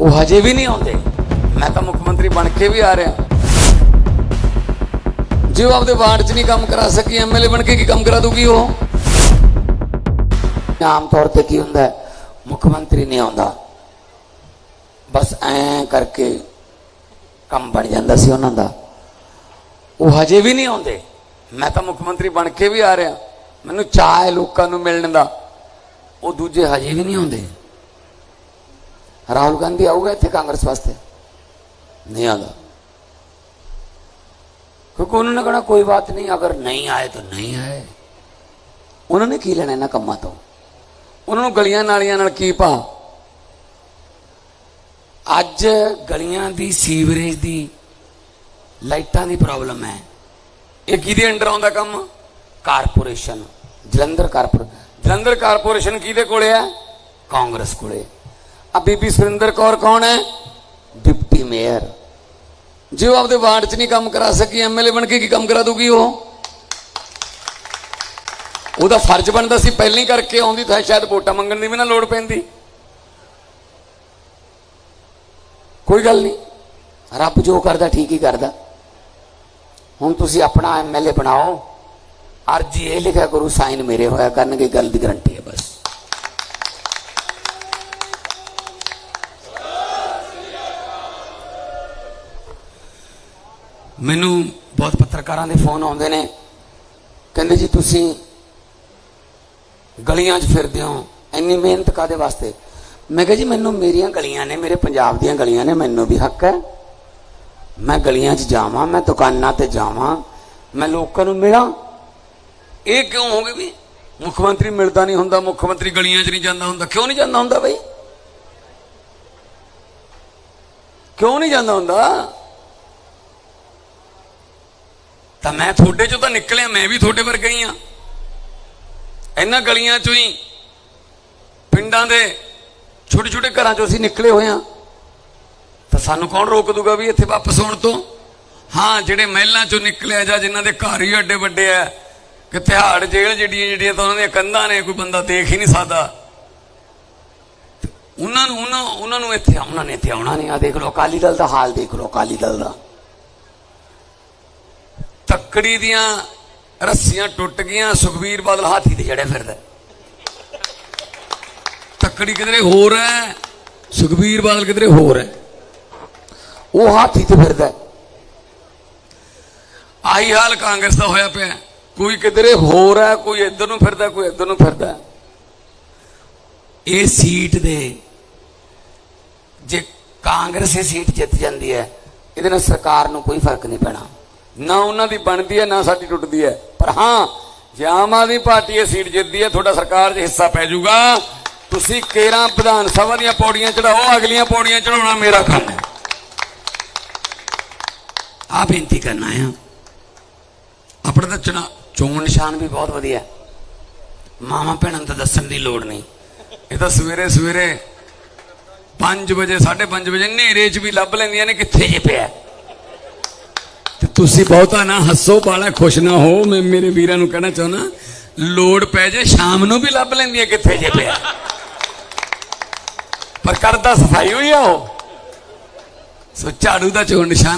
ਉਹ ਹਜੇ ਵੀ ਨਹੀਂ ਆਉਂਦੇ। ਮੈਂ ਤਾਂ ਮੁੱਖ ਮੰਤਰੀ ਬਣ ਕੇ ਵੀ ਆ ਰਿਹਾ। ਜੇ ਉਹ ਆਪਦੇ ਵਾਰਡ 'ਚ ਨਹੀਂ ਕੰਮ ਕਰਾ ਸਕੀ ਐਮਐਲਏ ਬਣ ਕੇ ਕੀ ਕੰਮ ਕਰਾ ਦੂਗੀ ਉਹ? ਆਮ ਤੌਰ ਤੇ ਕੀ ਹੁੰਦਾ ਮੁੱਖ ਮੰਤਰੀ ਨਹੀਂ ਆਉਂਦਾ। ਬਸ ਐ ਕਰਕੇ ਕੰਮ ਬਣ ਜਾਂਦਾ ਸੀ ਉਹਨਾਂ ਦਾ। ਉਹ ਹਜੇ ਵੀ ਨਹੀਂ ਆਉਂਦੇ। ਮੈਂ ਤਾਂ ਮੁੱਖ ਮੰਤਰੀ ਬਣ ਕੇ ਵੀ ਆ ਰਿਹਾ। ਮੈਨੂੰ ਚਾਹ ਹੈ ਲੋਕਾਂ ਨੂੰ ਮਿਲਣ ਦਾ। ਉਹ ਦੂਜੇ ਹਜੇ ਵੀ ਨਹੀਂ ਆਉਂਦੇ। ਰਾਹੁਲ ਗਾਂਧੀ ਆਊਗਾ ਇੱਥੇ ਕਾਂਗਰਸ ਵਾਸਤੇ? ਨਹੀਂ ਆਉਂਦਾ। ਕਿਉਂਕਿ ਉਹਨਾਂ ਨੇ ਕਹਣਾ, ਕੋਈ ਬਾਤ ਨਹੀਂ, ਅਗਰ ਨਹੀਂ ਆਏ ਤਾਂ ਨਹੀਂ ਆਏ। ਉਹਨਾਂ ਨੇ ਕੀ ਲੈਣਾ ਇਹਨਾਂ ਕੰਮਾਂ ਤੋਂ? ਉਹਨਾਂ ਨੂੰ ਗਲੀਆਂ ਨਾਲੀਆਂ ਨਾਲ ਕੀ ਪਾ ਅੱਜ ਗਲੀਆਂ ਦੀ ਸੀਵਰੇਜ ਦੀ ਲਾਈਟਾਂ ਦੀ ਪ੍ਰੋਬਲਮ ਹੈ। ਇਹ ਕਿਹਦੇ ਅੰਡਰ ਆਉਂਦਾ ਕੰਮ? Corporation. Jalandhar corporation Jalandhar corporation ਕਿਹਦੇ ਕੋਲੇ ਹੈ? ਕਾਂਗਰਸ ਕੋਲੇ। ਆ ਬੀਬੀ ਸੁਰਿੰਦਰ ਕੌਰ ਕੌਣ ਹੈ? Deputy mayor. ਜੇ ਉਹ ਆਪਦੇ ਵਾਰਡ 'ਚ ਨਹੀਂ ਕੰਮ ਕਰਾ ਸਕੀ ਐਮਐਲਏ ਬਣ ਕੇ ਕੀ ਕੰਮ ਕਰਾ ਦੂਗੀ ਉਹ? ਉਹਦਾ ਫਰਜ਼ ਬਣਦਾ ਸੀ ਪਹਿਲਾਂ ਹੀ ਕਰਕੇ ਆਉਂਦੀ ਤਾਂ ਸ਼ਾਇਦ ਵੋਟਾਂ ਮੰਗਣ ਦੀ ਵੀ ਨਾ ਲੋੜ ਪੈਂਦੀ। ਕੋਈ ਗੱਲ ਨਹੀਂ। ਰੱਬ ਜੋ ਕਰਦਾ, ਠੀਕ ਹੀ ਕਰਦਾ। ਹੁਣ ਤੁਸੀਂ ਆਪਣਾ ਐਮਐਲਏ ਬਣਾਓ। ਅਰਜੀ ਇਹ ਲਿਖਿਆ ਕਰੋ, ਸਾਈਨ ਮੇਰੇ ਹੋਇਆ ਕਰਨਗੇ, ਗੱਲ ਦੀ ਗਰੰਟੀ ਹੈ ਬਸ ਮੈਨੂੰ ਬਹੁਤ ਪੱਤਰਕਾਰਾਂ ਦੇ ਫੋਨ ਆਉਂਦੇ ਨੇ। ਕਹਿੰਦੇ ਜੀ, ਤੁਸੀਂ ਗਲੀਆਂ 'ਚ ਫਿਰਦੇ ਹੋ, ਇੰਨੀ ਮਿਹਨਤ ਕਾਦੇ ਵਾਸਤੇ? ਮੈਂ ਕਿਹਾ ਜੀ, ਮੈਨੂੰ ਮੇਰੀਆਂ ਗਲੀਆਂ ਨੇ, ਮੇਰੇ ਪੰਜਾਬ ਦੀਆਂ ਗਲੀਆਂ ਨੇ, ਮੈਨੂੰ ਵੀ ਹੱਕ ਹੈ। ਮੈਂ ਗਲੀਆਂ 'ਚ ਜਾਵਾਂ, ਮੈਂ ਦੁਕਾਨਾਂ ਤੇ ਜਾਵਾਂ, ਮੈਂ ਲੋਕਾਂ ਨੂੰ ਮਿਲਾਂ। ਇਹ ਕਿਉਂ ਹੋ ਗਈ ਵੀ ਮੁੱਖ ਮੰਤਰੀ ਮਿਲਦਾ ਨਹੀਂ ਹੁੰਦਾ, ਮੁੱਖ ਮੰਤਰੀ ਗਲੀਆਂ 'ਚ ਨਹੀਂ ਜਾਂਦਾ ਹੁੰਦਾ? ਕਿਉਂ ਨਹੀਂ ਜਾਂਦਾ ਹੁੰਦਾ ਬਈ? ਕਿਉਂ ਨਹੀਂ ਜਾਂਦਾ ਹੁੰਦਾ? ਤਾਂ ਮੈਂ ਤੁਹਾਡੇ ਚੋਂ ਤਾਂ ਨਿਕਲਿਆ, ਮੈਂ ਵੀ ਤੁਹਾਡੇ ਵਰਗਾ ਹੀ ਆ ਇਹਨਾਂ ਗਲੀਆਂ ਚੋਂ ਹੀ, ਪਿੰਡਾਂ ਦੇ ਛੋਟੇ ਛੋਟੇ ਘਰਾਂ ਚੋਂ ਅਸੀਂ ਨਿਕਲੇ ਹੋਏ ਆ ਤਾਂ ਸਾਨੂੰ ਕੌਣ ਰੋਕ ਦੂਗਾ ਵੀ ਇੱਥੇ ਵਾਪਸ ਆਉਣ ਤੋਂ? ਹਾਂ, ਜਿਹੜੇ ਮਹਿਲਾਂ ਚੋਂ ਨਿਕਲਿਆ ਜਾਂ ਜਿਨ੍ਹਾਂ ਦੇ ਘਰ ਹੀ ਅੱਡੇ ਵੱਡੇ ਆ, ਕਿ ਤਿਹਾੜ ਜੇਲ੍ਹ ਜਿਹੜੀਆਂ ਜਿਹੜੀਆਂ ਤਾਂ ਉਹਨਾਂ ਦੀਆਂ ਕੰਧਾਂ ਨੇ, ਕੋਈ ਬੰਦਾ ਦੇਖ ਹੀ ਨਹੀਂ ਸਕਦਾ। ਉਹਨਾਂ ਨੂੰ, ਉਹਨਾਂ ਉਹਨਾਂ ਨੂੰ ਇੱਥੇ ਆਉਣਾ ਨੇ ਇੱਥੇ ਆਉਣਾ ਨਹੀਂ। ਆ ਦੇਖ ਲਓ, ਅਕਾਲੀ ਦਲ ਦਾ ਹਾਲ ਦੇਖ ਲਓ, ਅਕਾਲੀ ਦਲ ਦਾ। ਤੱਕੜੀ ਦੀਆਂ ਰੱਸੀਆਂ ਟੁੱਟ ਗਈਆਂ ਸੁਖਵੀਰ ਬਾਦਲ ਹਾਥੀ ਤੇ ਚੜਿਆ ਫਿਰਦਾ। ਤੱਕੜੀ ਕਿਧਰੇ ਹੋਰ ਹੈ ਸੁਖਵੀਰ ਬਾਦਲ ਕਿਧਰੇ ਹੋਰ ਹੈ। ਉਹ ਹਾਥੀ ਤੇ ਫਿਰਦਾ ਆਹੀ ਹਾਲ ਕਾਂਗਰਸ ਦਾ ਹੋਇਆ ਪਿਆ। ਕੋਈ ਕਿਧਰੇ ਹੋਰ ਹੈ, ਕੋਈ ਇੱਧਰ ਨੂੰ ਫਿਰਦਾ, ਕੋਈ ਇੱਧਰ ਨੂੰ ਫਿਰਦਾ। ਇਹ ਸੀਟ ਦੇ, ਜੇ ਕਾਂਗਰਸ ਇਹ ਸੀਟ ਜਿੱਤ ਜਾਂਦੀ ਹੈ, ਇਹਦੇ ਨਾਲ ਸਰਕਾਰ ਨੂੰ ਕੋਈ ਫ਼ਰਕ ਨਹੀਂ ਪੈਣਾ। ਨਾ ਉਹਨਾਂ ਦੀ ਬਣਦੀ ਹੈ, ਨਾ ਸਾਡੀ ਟੁੱਟਦੀ ਹੈ। ਪਰ ਹਾਂ, ਜੇ ਆਮ ਆਦਮੀ ਪਾਰਟੀ ਇਹ ਸੀਟ ਜਿੱਤਦੀ ਹੈ, ਤੁਹਾਡਾ ਸਰਕਾਰ 'ਚ ਹਿੱਸਾ ਪੈ ਜਾਊਗਾ। ਤੁਸੀਂ ਕੇਰਾਂ ਵਿਧਾਨ ਸਭਾ ਦੀਆਂ ਪੌੜੀਆਂ ਚੜਾਓ, ਅਗਲੀਆਂ ਪੌੜੀਆਂ ਚੜਾਉਣਾ ਮੇਰਾ ਕੰਮ ਹੈ। ਆ ਬੇਨਤੀ ਕਰਨਾ ਆ ਆਪਣਾ ਤਾਂ ਚੁਣਾ, ਚੋਣ ਨਿਸ਼ਾਨ ਵੀ ਬਹੁਤ ਵਧੀਆ। ਮਾਮਾ ਭੈਣਾਂ ਨੂੰ ਤਾਂ ਦੱਸਣ ਦੀ ਲੋੜ ਨਹੀਂ। ਇਹ ਤਾਂ ਸਵੇਰੇ ਸਵੇਰੇ 5 ਵਜੇ 5:30 ਵਜੇ ਹਨੇਰੇ 'ਚ ਵੀ ਲੱਭ ਲੈਂਦੀਆਂ ਨੇ, ਕਿੱਥੇ ਜੇ ਪਿਆ। ਤੁਸੀਂ ਬਹੁਤਾ ਨਾ ਹੱਸੋ, ਬਾਲਾ ਖੁਸ਼ ਨਾ ਹੋ। ਮੈਂ ਮੇਰੇ ਵੀਰਾਂ ਨੂੰ ਕਹਿਣਾ ਚਾਹੁੰਦਾ, ਲੋੜ ਪੈ ਜੇ ਸ਼ਾਮ ਨੂੰ ਵੀ ਲੱਭ ਲੈਂਦੀਆਂ ਕਿੱਥੇ ਜੇ ਪਿਆ। ਪਰ ਕਰਦਾ ਸਫ਼ਾਈ ਹੋਈ ਆ ਉਹ। ਸੋ ਝਾੜੂ ਦਾ ਚੋਣ ਨਿਸ਼ਾਨ